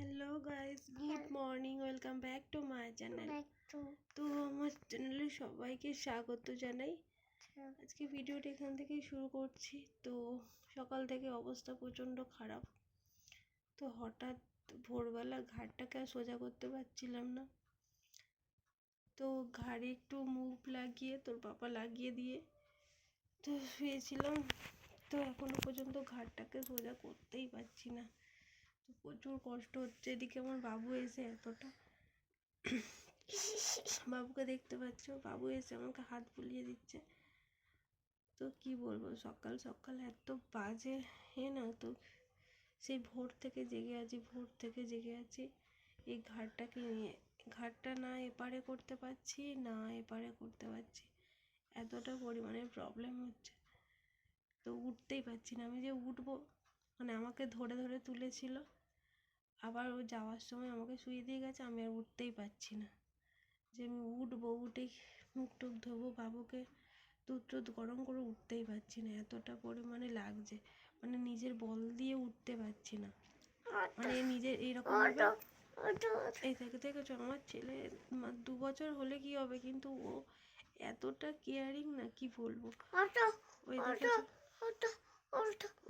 Hello guys good morning welcome back to my channel তো আমার চ্যানেলে সবাইকে স্বাগত জানাই। আজকে ভিডিওটা এখান থেকেই শুরু করছি। তো সকাল থেকে অবস্থা প্রচণ্ড খারাপ। তো হঠাৎ ভোরবেলা ঘাটটাকে আর সোজা করতে পারছিলাম না। তো ঘাড়ে একটু মুভ লাগিয়ে তোর পাপা লাগিয়ে দিয়ে তো শুয়েছিলাম। তো এখনও পর্যন্ত ঘাটটাকে সোজা করতেই পারছি না। প্রচুর কষ্ট হচ্ছে, এদিকে আমার বাবু এসে এতটা। বাবুকে দেখতে পাচ্ছ, বাবু এসে আমাকে হাত বুলিয়ে দিচ্ছে। তো কি বলব, সকাল সকাল এত বাজে হে না তো সেই ভোর থেকে জেগে আছি, ভোর থেকে জেগে আছি। এই ঘাটটাকে নিয়ে, ঘাটটা না এপারে করতে পারছি, না এপারে করতে পারছি। এতটা পরিমাণে প্রবলেম হচ্ছে। তো উঠতেই পারছি না, আমি যে উঠবো মানে আমাকে ধরে ধরে তুলেছিল। আবার ও যাওয়ার সময় আমাকে শুয়ে দিয়ে গেছে আমি আর উঠতেই পারছি না। যে আমি উঠবো উঠেই মুখ টুক ধোবো বাবুকে দুধ টুধ গরম করে উঠতেই পারছি না। এতটা পরিমাণে লাগছে মানে নিজের বল দিয়ে উঠতে পারছি না। মানে নিজের এইরকম এই থেকে দেখেছ আমার ছেলে দু বছর হলে কি হবে? কিন্তু ও এতটা কেয়ারিং না কি বলব? ওই দেখেছ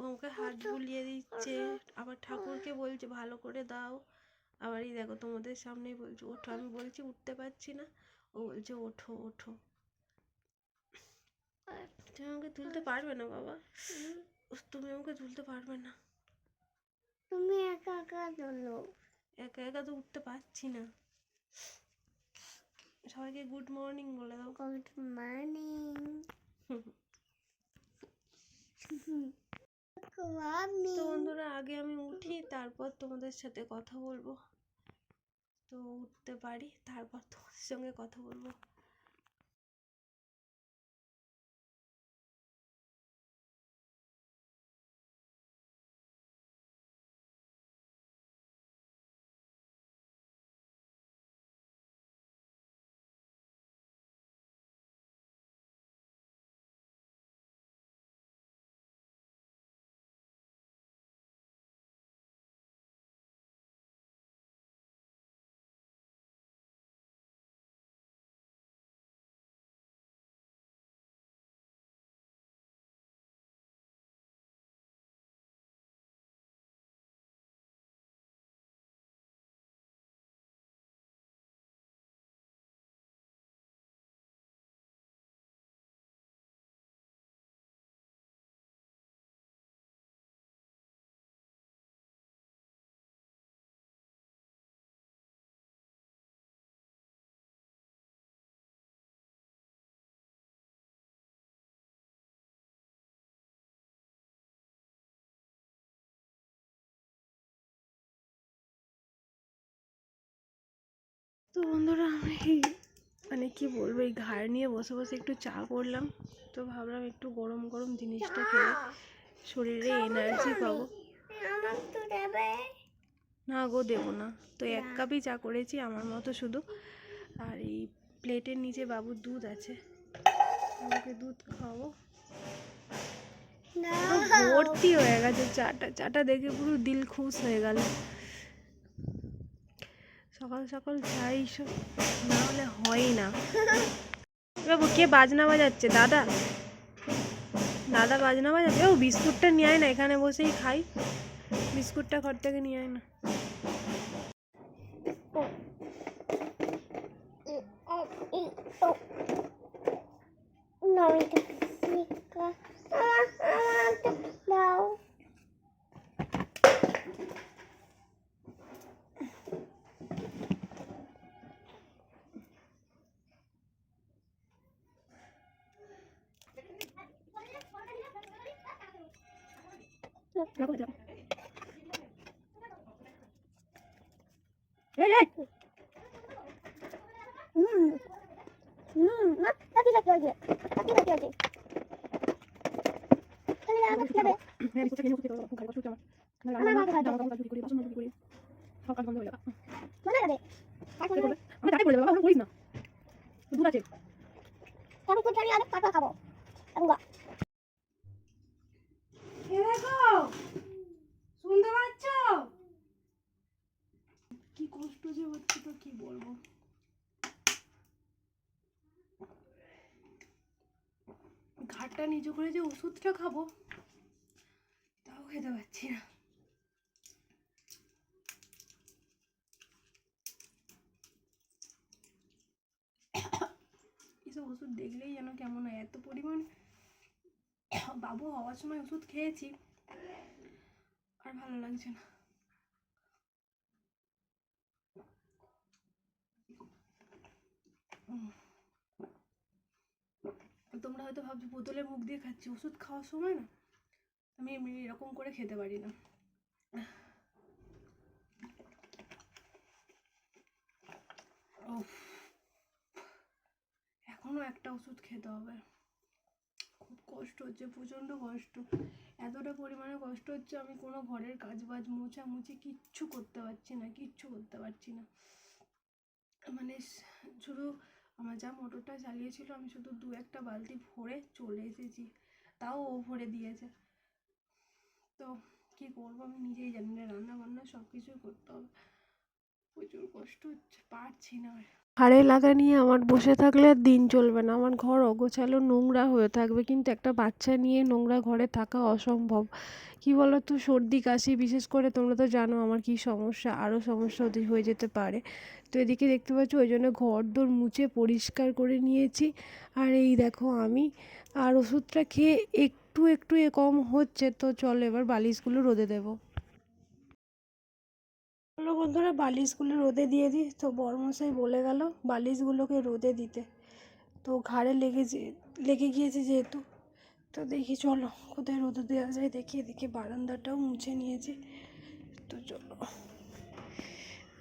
ও আমাকে হাত বুলিয়ে দিচ্ছে। আবার ঠাকুরকে বলছে ভালো করে দাও। আবার এই দেখো তোমাদের সামনেই বলছে ওঠো। আমি বলছি উঠতে পারছি না। ও বলছে ওঠো ওঠো। তুমি আমাকে তুলতে পারবে না বাবা। তুমি আমাকে তুলতে পারবে না। তুমি একা একা চলো একা একা তো উঠতে পারছি না। সবাইকে গুড মর্নিং বলে দাও। Good morning. তো বন্ধুরা আগে আমি উঠি তারপর তোমাদের সাথে কথা বলব। তো উঠতে পারি তারপর তোমাদের সঙ্গে কথা বলব। তো বন্ধুরা আমি মানে কি বলব এই ঘাড় নিয়ে বসে বসে একটু চা করলাম। তো ভাবলাম একটু গরম গরম জিনিসটা খেলে শরীরে এনার্জি পাবো। না গো দেবো না। তো এক কাপই চা করেছি আমার মতো শুধু। আর এই প্লেটের নিচে বাবুর দুধ আছে। আমাকে দুধ খাওয়াবো। না। ভর্তি হয়ে গেছে চাটা। চাটা দেখে পুরো দিল খুশ হয়ে গেল। সকাল সকাল যাই, সব না হলে হয় না। বাবু, কে বাজনা বাজাচ্ছে? দাদা? দাদা বাজনা বাজাচ্ছে? ও, বিস্কুটটা নিয়ে না, এখানে বসেই খাই। বিস্কুটটা ঘর থেকে নিয়ে না। 들어가 들어가 예예 음음 막 여기저기 여기 여기저기 여기 여기다 막 여기 내 밑에 계속 계속 가리고 출장 하나 하나 하나 하나 주리구리 무슨 주리구리 잠깐 잠깐 올려봐 뭐라 그래 아니 나한테 몰래 봐 보이나 누가 제 자꾸 꽃자리 안에 빠져 가고 누가 কষ্ট যে হচ্ছে তো কি বলব? ঘাটটা নিচু করে যে ওষুধটা খাব, তাও খেতে পারছি না। এসব ওষুধ দেখলেই যেন কেমন হয়। এত পরিমাণ বাবু হওয়ার সময় ওষুধ খেয়েছি, আর ভালো লাগছে না। তোমরা হয়তো ভাবছ বোতলে মুখ দিয়ে খাচ্ছি, ওষুধ খাওয়ার সময় না? আমি এমনি এরকম করে খেতে পারি না। উফ। এখনও একটা ওষুধ খেতে হবে। খুব কষ্ট হচ্ছে, প্রচণ্ড কষ্ট। এতটা পরিমাণে কষ্ট হচ্ছে, আমি কোনো ঘরের কাজ বাজ মোছামুছি কিচ্ছু করতে পারছি না, কিচ্ছু করতে পারছি না। মানে শুধু আমার যা মোটরটা চালিয়েছিল, আমি শুধু দু একটা বালতি ভরে চলে এসেছি। তাও ও ভরে দিয়েছে। তো কি করব, আমি নিজেই জানি না রান্না বান্না সব কিছুই করতে হবে। প্রচুর কষ্ট হচ্ছে, পারছি না আর। হাড়ে লাগা নিয়ে আমার বসে থাকলে আর দিন চলবে না। আমার ঘর অগোছালো, নোংরা হয়ে থাকবে। কিন্তু একটা বাচ্চা নিয়ে নোংরা ঘরে থাকা অসম্ভব। কি বলো তো সর্দি, কাশি, বিশেষ করে তোমরা তো জানো আমার কি সমস্যা আরও সমস্যা হয়ে যেতে পারে। তো এদিকে দেখতে পাচ্ছ, ওই জন্য ঘর দোর মুছে পরিষ্কার করে নিয়েছি। আর এই দেখো আমি। আর ওষুধটা খেয়ে একটু একটু এ কম হচ্ছে। তো চলো এবার বালিশগুলো রোদে দেবো। চলো বন্ধুরা, বালিশগুলো রোদে দিয়ে দিই। তো বড়মশাই বলে গেল বালিশগুলোকে রোদে দিতে। তো ঘাড়ে লেগেছে লেগে গিয়েছে যেহেতু। তো দেখি চলো, কোথায় রোদে দেওয়া যায় দেখি এদিকে বারান্দাটাও মুছে নিয়েছি। তো চলো।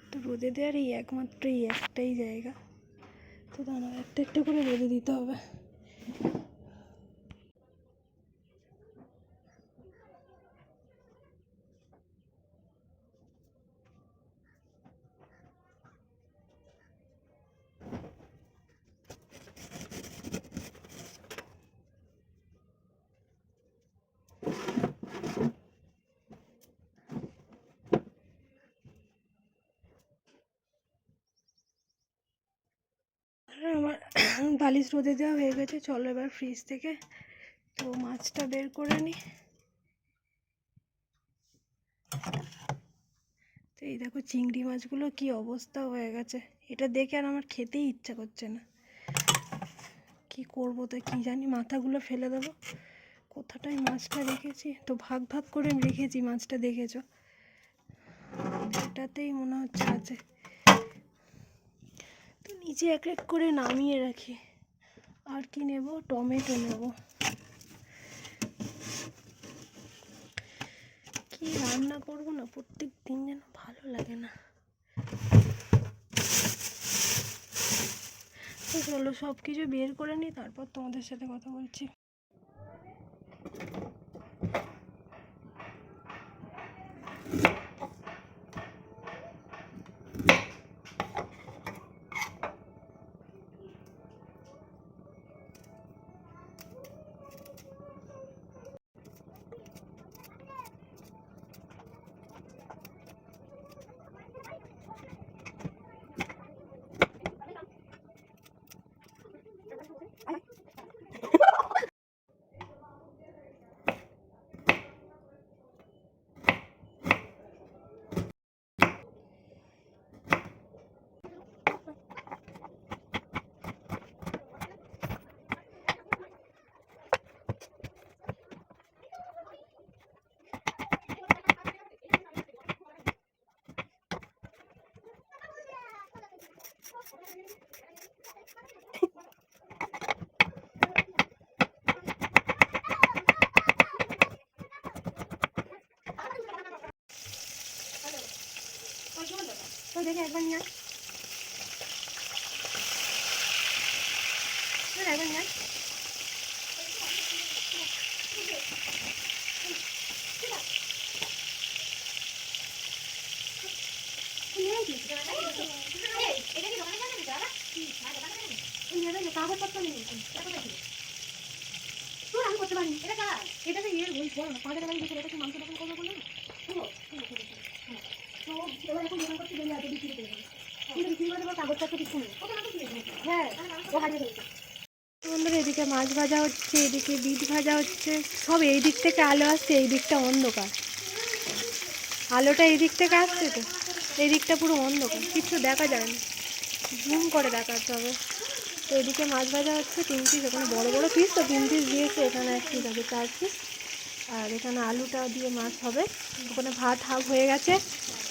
তো রোদে দেওয়ার এই একমাত্র, এই একটাই জায়গা। তো দাঁড়াও, একটা একটা করে রোদে দিতে হবে আর আমার বালিশ রোদে দেওয়া হয়ে গেছে। চলো এবার ফ্রিজ থেকে। তো মাছটা বের করে নিই তো এই দেখো চিংড়ি মাছগুলো কি অবস্থা হয়ে গেছে। এটা দেখে আর আমার খেতেই ইচ্ছা করছে না। কি করব তো কি জানি, মাথাগুলো ফেলে দেবো। কোথাটায় মাছটা রেখেছি? তো ভাগ ভাগ করে রেখেছি, মাছটা দেখেছ? এটাতেই মনে হচ্ছে আছে। তো নিচে এক এক করে নামিয়ে রাখি। আর কি নেব? টমেটো নেব। কি রান্না করব না? প্রত্যেক দিন যেন ভালো লাগে না। চলো সব কিছু বের করে নিই, তারপর তোমাদের সাথে কথা বলছি। দেখে একবার নিয়ে একবার নিয়ে কাগজপত্র নেই। তোর আমি করতে পারিনি। এটা তো ইয়ের বই, বল না, পাঁচ হাজার টাকা দিয়ে এটা মাংস দোকান করবে বলল না? হ্যাঁ ও এদিকে মাছ ভাজা হচ্ছে, এদিকে বিট ভাজা হচ্ছে। সব এই দিক থেকে আলো আসছে এই দিকটা অন্ধকার। আলোটা এই দিক থেকে আসছে তো এই দিকটা পুরো অন্ধকার, কিছু দেখা যায় না। জুম করে দেখাতে হবে। তো এদিকে মাছ ভাজা হচ্ছে, তিন পিস ওখানে বড় বড় পিস তো তিন পিস দিয়েছে, এখানে এক পিস আছে, চার পিস আর এখানে আলুটা দিয়ে মাছ হবে। ওখানে ভাত হাফ হয়ে গেছে।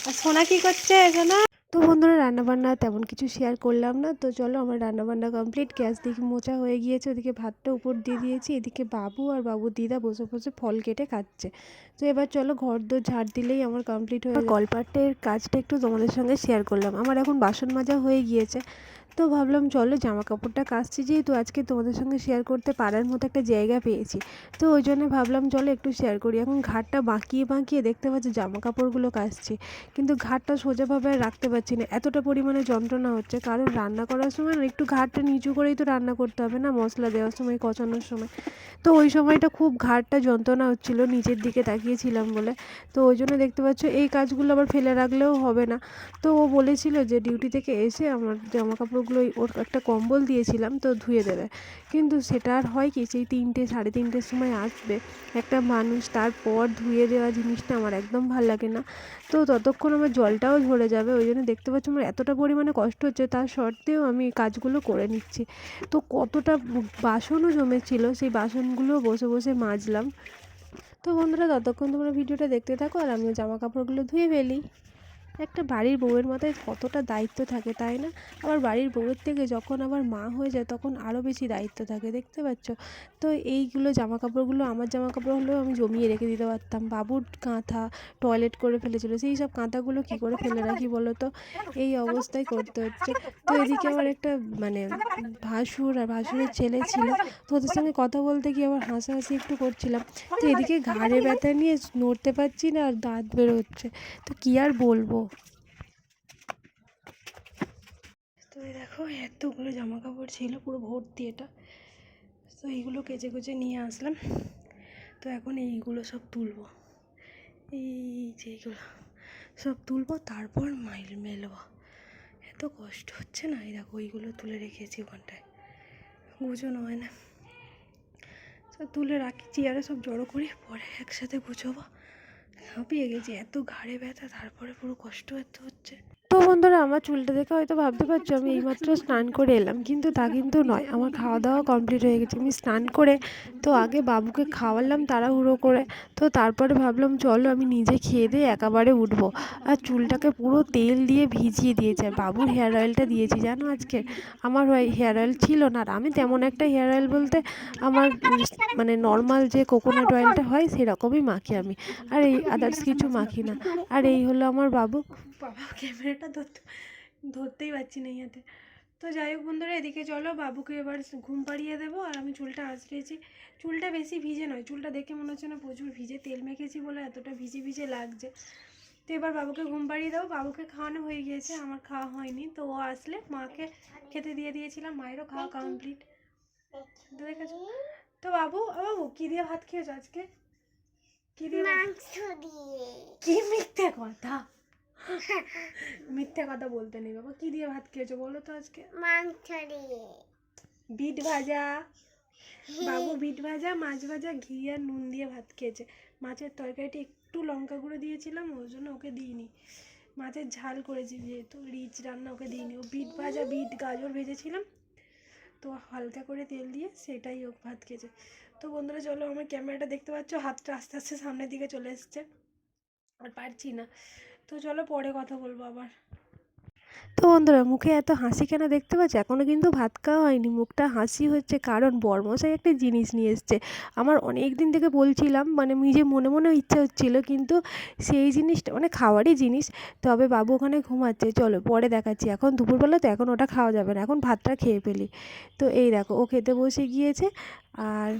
আর সোনা কি করছে সোনা? তো বন্ধুরা রান্নাবান্না তেমন কিছু শেয়ার করলাম না। তো চলো আমার রান্নাবান্না কমপ্লিট গ্যাস দিকে মোচা হয়ে গিয়েছে ওদিকে ভাতটা উপর দিয়ে দিয়েছি। এদিকে বাবু আর বাবু দিদা বসে বসে ফল কেটে খাচ্ছে। তো এবার চলো ঘর দোর ঝাড় দিলেই আমার কমপ্লিট হয়ে গল্পাটের কাজটা একটু তোমাদের সঙ্গে শেয়ার করলাম। আমার এখন বাসন মাজা হয়ে গিয়েছে। তো ভাবলাম, চলো জামা কাপড়টা কাচছি যেহেতু আজকে তোমাদের সঙ্গে শেয়ার করতে পারার মতো একটা জায়গা পেয়েছি। তো ওই জন্য ভাবলাম, চলো একটু শেয়ার করি। এখন ঘাটটা বাঁকিয়ে বাঁকিয়ে দেখতে পাচ্ছি জামা কাপড়গুলো কাচছি। কিন্তু ঘাটটা সোজাভাবে রাখতে পারছি না। এতটা পরিমাণে যন্ত্রণা হচ্ছে। কারণ রান্না করার সময় একটু ঘাটটা নিচু করেই তো রান্না করতে হবে না? মশলা দেওয়ার সময়, কচানোর সময়। তো ওই সময়টা খুব ঘাটটা যন্ত্রণা হচ্ছিল, নিচের দিকে তাকিয়েছিলাম বলে। তো ওই জন্য দেখতে পাচ্ছ, এই কাজগুলো আবার ফেলে রাখলেও হবে না। তো ও বলেছিল যে ডিউটি থেকে এসে আমার জামা কাপড়গুলো ওর একটা কম্বল দিয়েছিলাম তো ধুয়ে দেবে। কিন্তু সেটা আর হয় কি, সেই তিনটে, সাড়ে তিনটের সময় আসবে। একটা মানুষ তারপর ধুয়ে দেওয়া জিনিসটা আমার একদম ভালো লাগে না। তো ততক্ষণ আমার জলটাও ঝরে যাবে, ওই জন্য দেখতে পাচ্ছি আমার এতটা পরিমাণে কষ্ট হচ্ছে, তার সত্ত্বেও আমি কাজগুলো করে নিচ্ছি। তো কতটা বাসনও জমেছিল, সেই বাসনগুলো বসে বসে মাজলাম। তো বন্ধুরা, ততক্ষণ তোমরা ভিডিওটা দেখতে থাকো আর আমিও জামা কাপড়গুলো ধুয়ে ফেলি। একটা বাড়ির বউয়ের মাথায় কতটা দায়িত্ব থাকে, তাই না? আবার বাড়ির বউয়ের থেকে যখন আবার মা হয়ে যায়, তখন আরও বেশি দায়িত্ব থাকে, দেখতে পাচ্ছ? তো এইগুলো জামা কাপড়গুলো আমার জামা কাপড় হলেও আমি জমিয়ে রেখে দিতে পারতাম। বাবুর কাঁথা টয়লেট করে ফেলেছিল। সেই সব কাঁথাগুলো কী করে ফেলে রাখি বলো তো? এই অবস্থায় করতে হচ্ছে। তো এদিকে আমার একটা মানে ভাসুর আর ভাসুরের ছেলে ছিল। তো ওদের সঙ্গে কথা বলতে গিয়ে আবার হাসাহাসি একটু করছিলাম। তো এদিকে ঘাড়ে ব্যথা নিয়ে নড়তে পারছি না আর দাঁত বেরোচ্ছে তো কী আর বলব? তো দেখো, এতগুলো জামা কাপড় ছিল, পুরো ভর্তি এটা। তো এইগুলো কেচে কুচে নিয়ে আসলাম। তো এখন এইগুলো সব তুলবো। এই যে এইগুলো সব তুলবো, তারপর মাইল মেলবো। এত কষ্ট হচ্ছে না? এই দেখো, এইগুলো তুলে রেখেছি ওখানটায়। গুছোনো হয় না। তো তুলে রাখি, চেয়ারে সব জড়ো করি, পরে একসাথে গুছোবো হাঁপিয়ে গেছি এত ঘাড়ে ব্যথা তারপরে পুরো কষ্ট এত হচ্ছে। তো বন্ধুরা, আমার চুলটা দেখে হয়তো ভাবতে পারছ, আমি এইমাত্র স্নান করে এলাম। কিন্তু তা কিন্তু নয়, আমার খাওয়া দাওয়া কমপ্লিট হয়ে গেছে। আমি স্নান করে তো আগে বাবুকে খাওয়ালাম তাড়াহুড়ো করে। তো তারপরে ভাবলাম, চলো আমি নিজে খেয়ে দিয়ে একেবারে উঠবো। আর চুলটাকে পুরো তেল দিয়ে ভিজিয়ে দিয়েছে আর বাবুর হেয়ার অয়েলটা দিয়েছি। জানো আজকে? আমার হেয়ার অয়েল ছিল না, আর আমি তেমন একটা হেয়ার অয়েল বলতে আমার মানে নর্মাল যে কোকোনাট অয়েলটা হয়, সেরকমই মাখি আমি। আর এই আদার্স কিছু মাখি না। আর এই হলো আমার বাবু। বাবা ক্যামেরাটা ধরতে ধরতেই পারছি না ইয়াতে তো যাই হোক বন্ধুরা এদিকে চলো বাবুকে এবার ঘুম পাড়িয়ে দেবো আর আমি চুলটা আঁচড়েছি। চুলটা বেশি ভিজে নয় চুলটা দেখে মনে হচ্ছে না প্রচুর ভিজে তেল মেখেছি বলে এতটা ভিজে ভিজে লাগছে। তো এবার বাবুকে ঘুম পাড়িয়ে দেবো বাবুকে খাওয়ানো হয়ে গিয়েছে আমার খাওয়া হয়নি। তো ও আসলে মাকে খেতে দিয়ে দিয়েছিলাম মায়েরও খাওয়া কমপ্লিট দেখেছ? তো বাবু ও বাবু কী দিয়ে ভাত খেয়েছো আজকে? কী দিয়ে। কি মিথ্যে কথা? মিথ্যে কথা বলতে নেই বাবা কি দিয়ে ভাত খেয়েছো বলো তো আজকে? মাংস দিয়ে বিট ভাজা। বাবু বিট ভাজা মাছ ভাজা ঘি আর নুন দিয়ে ভাত খেয়েছে। মাছের তরকারিটা একটু লঙ্কা গুঁড়ো দিয়েছিলাম ওই জন্য ওকে দিইনি। মাছের ঝাল করেছি যেহেতু রিচ রান্না ওকে দিইনি। ও বিট ভাজা বিট গাজর ভেজেছিলাম। তো হালকা করে তেল দিয়ে সেটাই ও ভাত খেয়েছে। তো বন্ধুরা চলো আমার ক্যামেরাটা দেখতে পাচ্ছ হাতটা আস্তে আস্তে সামনের দিকে চলে এসছে। আর পারছি না। তো চলো পরে কথা বলব আবার। তো বন্ধুরা, মুখে এত হাসি কেন দেখতে পাচ্ছ? এখনও কিন্তু ভাত খাওয়া হয়নি, মুখটা হাসি হচ্ছে কারণ বরমশাই একটা জিনিস নিয়ে এসছে। আমার অনেক দিন থেকে বলছিলাম মানে নিজে মনে মনে ইচ্ছা হচ্ছিল, কিন্তু সেই জিনিসটা মানে খাওয়ারই জিনিস, তবে বাবু ওখানে ঘুমাচ্ছে। চলো পরে দেখাচ্ছি, এখন দুপুরবেলা তো এখন ওটা খাওয়া যাবে না, এখন ভাতটা খেয়ে ফেলি। তো এই দেখো, ও খেতে বসে গিয়েছে, আর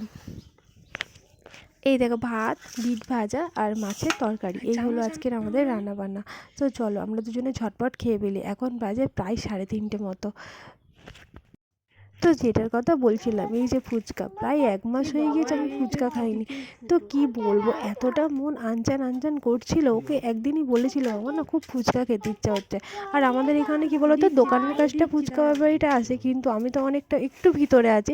এই দেখো ভাত বিট ভাজা আর মাছের তরকারি। এই হলো আজকের আমাদের রান্না বান্না তো চলো আমরা দুজনে ঝটপট খেয়ে ফেলি। এখন বাজে প্রায় সাড়ে তিনটে মতো। তো যেটার কথা বলছিলাম, এই যে ফুচকা, প্রায় এক মাস হয়ে গিয়েছে আমি ফুচকা খাইনি। তো কি বলব, এতটা মন আনচান আনচান করছিল, ওকে একদিনই বলেছিল, আমার না খুব ফুচকা খেতে ইচ্ছা হচ্ছে। আর আমাদের এখানে কি বলতো, দোকানের কাছটা ফুচকা ব্যাপারীটা আসে, কিন্তু আমি তো অনেকটা একটু ভিতরে আছি।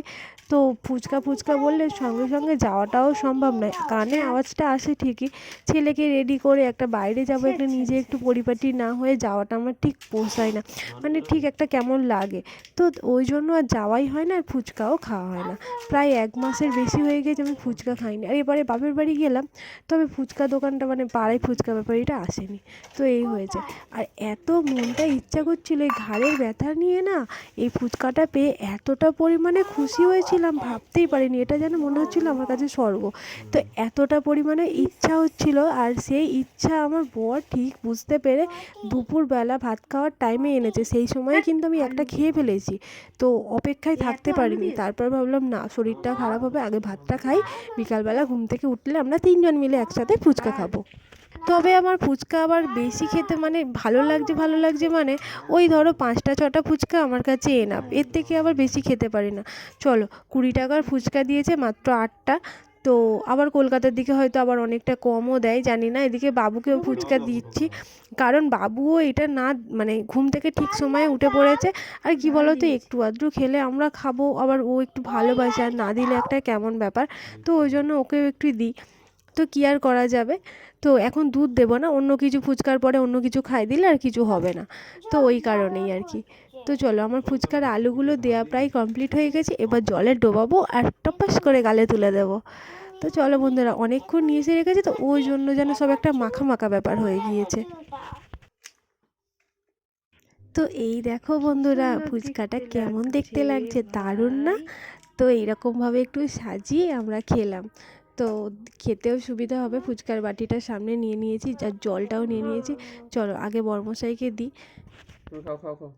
তো ফুচকা ফুচকা বললে সঙ্গে সঙ্গে যাওয়াটাও সম্ভব নয়। কানে আওয়াজটা আসে ঠিকই, ছেলেকে রেডি করে একটা বাইরে যাব, একটা নিজে একটু পরিপাটি না হয়ে যাওয়াটা আমার ঠিক পোষায় না। মানে ঠিক একটা কেমন লাগে। তো ওই জন্য আর যাওয়াই হয় না আর ফুচকাও খাওয়া হয় না। প্রায় এক মাসের বেশি হয়ে গেছে আমি ফুচকা খাইনি। আর এবারে বাপের বাড়ি গেলাম, তবে ফুচকা দোকানটা মানে পাড়ায় ফুচকা ব্যাপারীটা আসেনি। তো এই হয়েছে। আর এত মনটা ইচ্ছা করছিল, এই ঘাড়ের ব্যথা নিয়ে না এই ফুচকাটা পেয়ে এতটা পরিমাণে খুশি হয়েছিলাম, ভাবতেই পারিনি। এটা যেন মনে হচ্ছিল আমার কাছে স্বর্গ। তো এতটা পরিমাণে ইচ্ছা হচ্ছিল, আর সেই ইচ্ছা আমার বর ঠিক বুঝতে পেরে দুপুরবেলা ভাত খাওয়ার টাইমে এনেছে। সেই সময় কিন্তু আমি একটা খেয়ে ফেলেছি। তো অপেক্ষায় থাকতে পারিনি। তারপর ভাবলাম না শরীরটা খারাপ হবে আগে ভাতটা খাই। বিকালবেলা ঘুম থেকে উঠলে আমরা তিনজন মিলে একসাথে ফুচকা খাব। তবে আমার ফুচকা আবার বেশি খেতে মানে ভালো লাগছে ভালো লাগছে মানে ওই ধরো পাঁচটা ছটা ফুচকা আমার কাছে এনাফ। এর থেকে আবার বেশি খেতে পারি না। চলো কুড়ি টাকার ফুচকা দিয়েছে মাত্র আটটা। তো আবার কলকাতার দিকে হয়তো আবার অনেকটা কমও দেয়, জানি না। এদিকে বাবুকেও ফুচকা দিচ্ছি। কারণ বাবুও এটা না মানে ঘুম থেকে ঠিক সময়ে উঠে পড়েছে। আর কি বলো তো একটু আধটু খেলে আমরা খাব, আবার ও একটু ভালোবাসে। আর না দিলে একটা কেমন ব্যাপার। তো ওই জন্য ওকেও একটু দিই। তো কী আর করা যাবে? তো এখন দুধ দেবো না, অন্য কিছু ফুচকার পরে অন্য কিছু খাই দিলে আর কিছু হবে না। তো ওই কারণেই আর কি। তো চলো, আমার ফুচকার আলুগুলো দেওয়া প্রায় কমপ্লিট হয়ে গেছে, এবার জলে ডোবাবো আর টপাস করে গালে তুলে দেবো। তো চলো বন্ধুরা, অনেকক্ষণ নিয়ে এসে রেখেছে, তো ওই জন্য যেন সব একটা মাখা মাখা ব্যাপার হয়ে গিয়েছে। তো এই দেখো বন্ধুরা, ফুচকাটা কেমন দেখতে লাগছে, দারুণ না? তো এইরকমভাবে একটু সাজিয়ে আমরা খেলাম। তো খেতেও সুবিধা হবে। ফুচকার বাটিটা সামনে নিয়ে নিয়েছি আর জলটাও নিয়ে নিয়েছি। চলো আগে বর্মশাইকে দিই। খাও খাও খাও।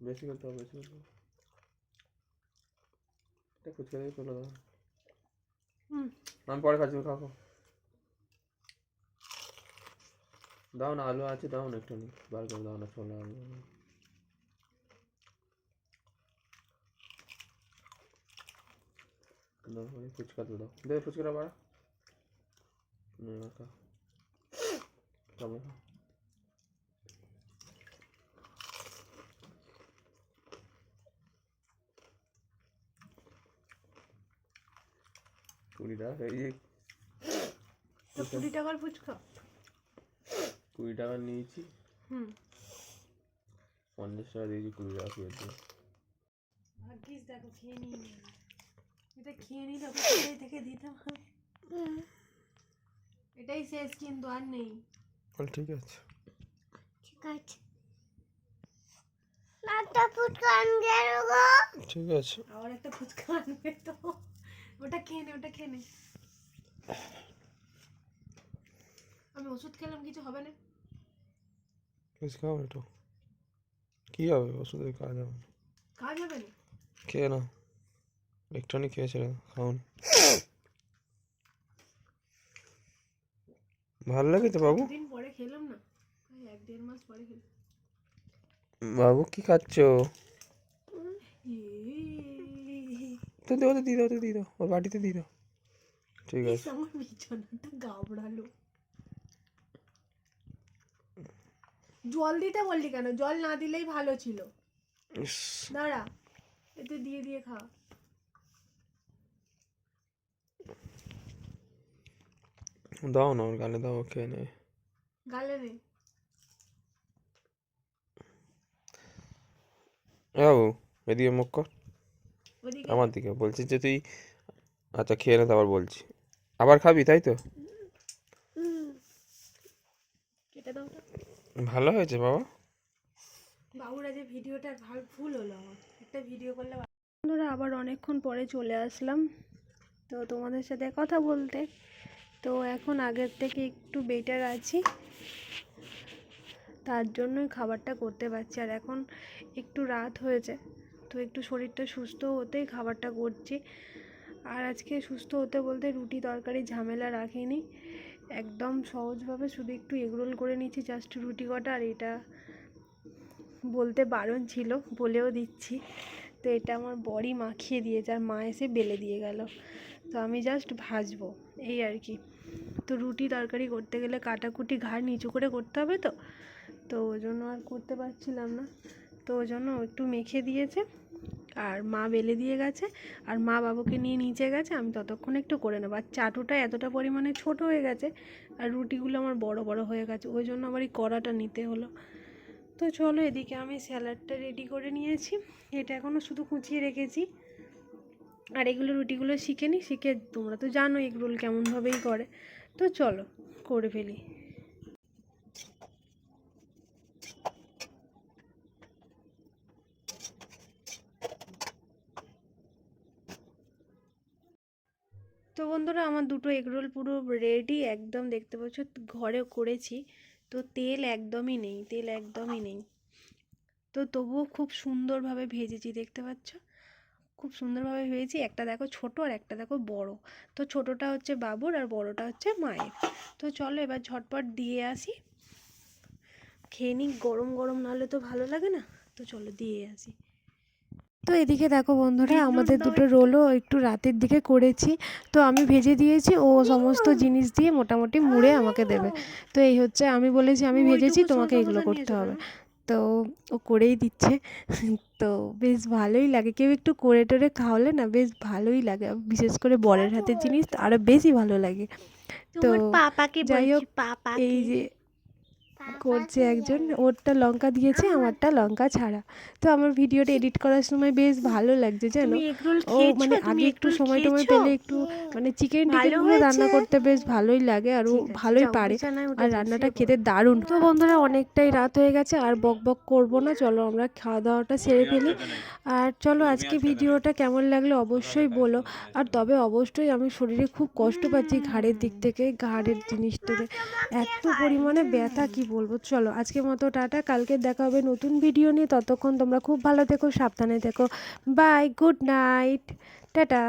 বেশি করতে হবে বেশি করতে হবে। ফুচকা দিয়ে দাও হুম। আমি পরে খাচ্ছি খাও খাও। দাও না, আলু আছে, দাও না একটু বার করে দাও না, ছোলা। আলু দাও ফুচকা তো দাও। দে ফুচকাটা বাড়া। নে খা তবে খা কুড়ি টাকা এই যে কুড়ি টাকার ফুচকা? কুড়ি টাকা নিয়েছি। হুম। পঞ্চাশ টাকা দিয়েছি কুড়ি টাকা ফেরত দিয়ে ভাগ্যিস দেখো খেয়ে নিয়ে এটা খেয়ে নিলে কোথায় থেকে দিতাম এটাই শেষ কিন্তু আর নেই। ঠিক আছে। ঠিক আছে। একটা আনবে ঠিক আছে। আবার একটা ফুচকা আনবে তো। ওটা খেয়ে নে ওটা খেয়ে নে। আমি ওষুধ খেলাম কিছু হবে না? বেশ খাও একটু কী হবে ওষুধের কাজ হবে? না। কাজ হবে না? খেয়ে না একটুখানি খেয়েছিল খাওন। ভালো লাগে তো বাবু? দিন পরে খেলাম না। এক দেড় মাস পরে খেলাম। বাবু কি খাচ্ছ ইয়ে, তো দে ওদের দিয়ে দাও ওদের দিয়ে দাও ওর বাটিতে দিয়ে দাও ঠিক আছে আমার বিছানাটা গাবড়ালো জল দিতে বললি কেন জল না দিলেই ভালো ছিল ইস, দাঁড়া এতে দিয়ে দিয়ে খা দাও না ওর গালে দাও ও খেয়ে নেয় গালে নে এ বাবু এদিকে মুখ কর আমার দিকে। বলছি যে তুই আচ্ছা খেয়ে নে তারপর বলছি। আবার খাবি তাই তো? ভালো হয়েছে বাবা। বাবুরা যে ভিডিওটা ভালো ভুল হলো আমার। একটা ভিডিও করলে বন্ধুরা আবার অনেকক্ষণ পরে চলে আসলাম। তো তোমাদের সাথে কথা বলতে। তো এখন আগের থেকে একটু বেটার আছি। তার জন্যই খাবারটা করতে পারছি। আর এখন একটু রাত হয়েছে। তো একটু শরীরটা সুস্থ হতেই খাবারটা করছি। আর আজকে সুস্থ হতে বলতে রুটি তরকারি ঝামেলা রাখিনি। একদম সহজভাবে শুধু একটু এগরোল করে নিচ্ছি জাস্ট রুটি কটা আর এটা বলতে বারণ ছিল বলেও দিচ্ছি। তো এটা আমার বড়ি মাখিয়ে দিয়েছে আর মা এসে বেলে দিয়ে গেল। তো আমি জাস্ট ভাজবো, এই আর কি। তো রুটি তরকারি করতে গেলে কাটাকুটি ঘাড় নিচু করে করতে হবে তো? তো ওই জন্য আর করতে পারছিলাম না। তো ওই জন্য একটু মেখে দিয়েছে। আর মা বেলে দিয়ে গেছে, আর মা বাবুকে নিয়ে নিচে গেছে, আমি ততক্ষণ একটু করে নেব। আর চাটুটা এতটা পরিমাণে ছোট হয়ে গেছে, আর রুটিগুলো আমার বড় বড় হয়ে গেছে, ওই জন্য আবার এই কড়াটা নিতে হলো। তো চলো এদিকে আমি স্যালাডটা রেডি করে নিয়েছি, এটা এখনও শুধু কুচিয়ে রেখেছি। আর এগুলো রুটিগুলো শিখে নিই শিখে তোমরা তো জানো এগরোল কেমনভাবেই করে। তো চলো, করে ফেলি। তো বন্ধুরা আমার দুটো এগরোল পুরো রেডি একদম দেখতে পাচ্ছ, ঘরে করেছি। তো তেল একদমই নেই, তেল একদমই নেই। তো তবুও খুব সুন্দরভাবে ভেজেছি, দেখতে পাচ্ছ? খুব সুন্দরভাবে ভেজেছি, একটা দেখো ছোট আর একটা দেখো বড়। তো ছোটটা হচ্ছে বাবুর আর বড়টা হচ্ছে মায়ের। তো চলো এবার ঝটপট দিয়ে আসি। খেয়ে নিই, গরম গরম নাহলে তো ভালো লাগে না। তো চলো দিয়ে আসি। তো এদিকে দেখো বন্ধুরা আমাদের দুটো রোলও একটু রাতের দিকে করেছি। তো আমি ভেজে দিয়েছি ও সমস্ত জিনিস দিয়ে মোটামুটি মুড়ে আমাকে দেবে। তো এই হচ্ছে আমি বলেছি আমি ভেজেছি তোমাকে এগুলো করতে হবে। তো ও করেই দিচ্ছে। তো বেশ ভালোই লাগে কেউ একটু করে টোরে খাওয়ালে না বেশ ভালোই লাগে বিশেষ করে বরের হাতের জিনিস আরও বেশি ভালো লাগে। তো যাই হোক এই যে করছে একজন ওরটা লঙ্কা দিয়েছে আমারটা লঙ্কা ছাড়া। তো আমার ভিডিওটা এডিট করার সময় বেশ ভালো লাগছে জানো? ও মানে আগে একটু সময় টময় পেলে একটু মানে চিকেন টিকেনগুলো রান্না করতে বেশ ভালোই লাগে আর ও ভালোই পারে। আর রান্নাটা খেতে দারুণ। তো বন্ধুরা অনেকটাই রাত হয়ে গেছে আর বক বক করব না চলো আমরা খাওয়া দাওয়াটা সেরে ফেলি। আর চলো আজকে ভিডিওটা কেমন লাগল অবশ্যই বলো। আর তবে অবশ্যই আমি শরীরে খুব কষ্ট পাচ্ছি ঘাড়ের দিক থেকে ঘাড়ের জিনিসটাতে। এত পরিমাণে ব্যথা কি বলব? চলো, আজকের মতো টাটা, কালকে দেখা হবে নতুন ভিডিও নিয়ে। ততক্ষণ তোমরা খুব ভালো থেকো, সাবধানে থেকো। Bye good night tata.